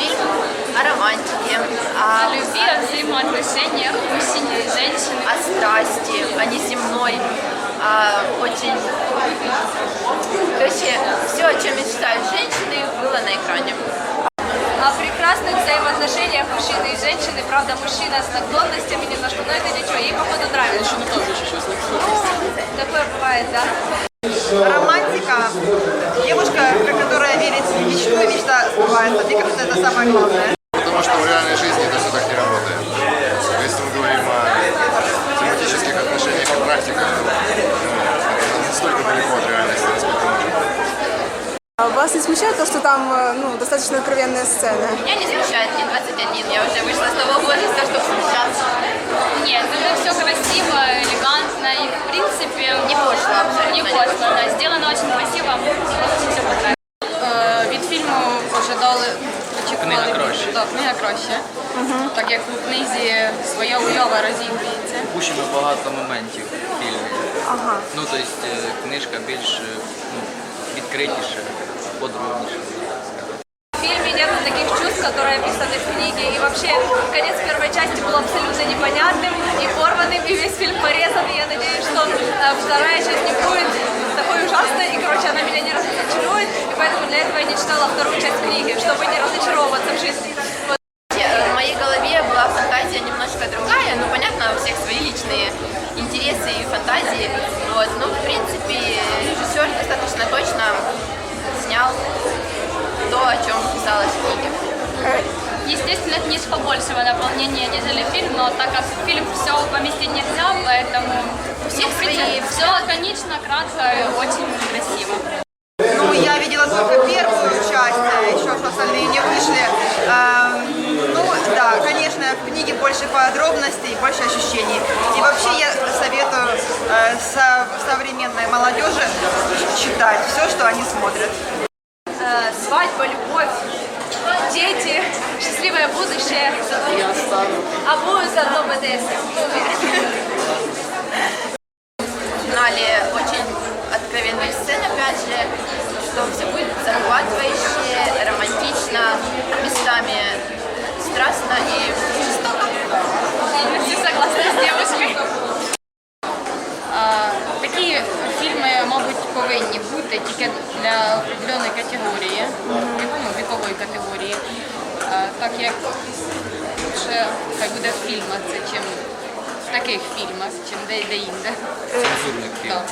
фильм о романтике, О о, любви, о взаимоотношениях мужчины и женщины. о страсти, о неземной, о очень... Короче, все, о чем мечтают женщины, было на экране. о прекрасных взаимоотношениях мужчины и женщины. Правда, мужчина с наклонностями немножко, но это ничего, ей, походу, нравится. Такое сбывается. Мне кажется, это самое главное. Потому что в реальной жизни это все так не работает. Если мы говорим о тематических отношениях и практиках, то ну, это настолько далеко от реальности, насколько быть. А Вас не смущает то, что там э, ну, достаточно откровенные сцены? Меня не смущает, мне 21, я уже вышла с того возраста, чтобы смущаться. очікували Книга краще. більше. Так, книга краще. Так як у книзі своя уява розігрується. Пущено багато моментів в фільмі. Ага. Ну, тобто е, книжка більш е, ну, відкритіша, подробніша. так сказати. В фильме нет таких чувств, которые описаны в книге. И вообще, конец первой части был абсолютно непонятным и порванным, и весь фильм порезан. И я надеюсь, что э, вторая часть не для этого я не читала вторую часть книги, чтобы не разочаровываться в жизни. Вот. В моей голове была фантазия немножко другая, ну, понятно, у всех свои личные интересы и фантазии, вот, но, в принципе, режиссер достаточно точно снял то, о чем писалось в книге. Естественно, книжка большего наполнения, нежели фильм, но так как в фильм все поместить нельзя, поэтому У всех свои все лаконично, кратко очень красиво. Ну, я видела только первую часть, а еще что остальные не вышли. Эм, Ну, да, конечно, в книге больше подробностей, больше ощущений. И вообще я советую э, со- современной молодежи читать все, что они смотрят. Э, свадьба, любовь, дети, счастливое будущее. А будет заодно БДС. В финале очень откровенные сцены, опять же, что все будет захватывающе, романтично, местами страстно и такі фільми, мабуть, повинні бути тільки для определеної категорії, ну, вікової категорії. Так як лучше хай буде в фільмах, це чим в таких фільмах, чим де-інде. Так.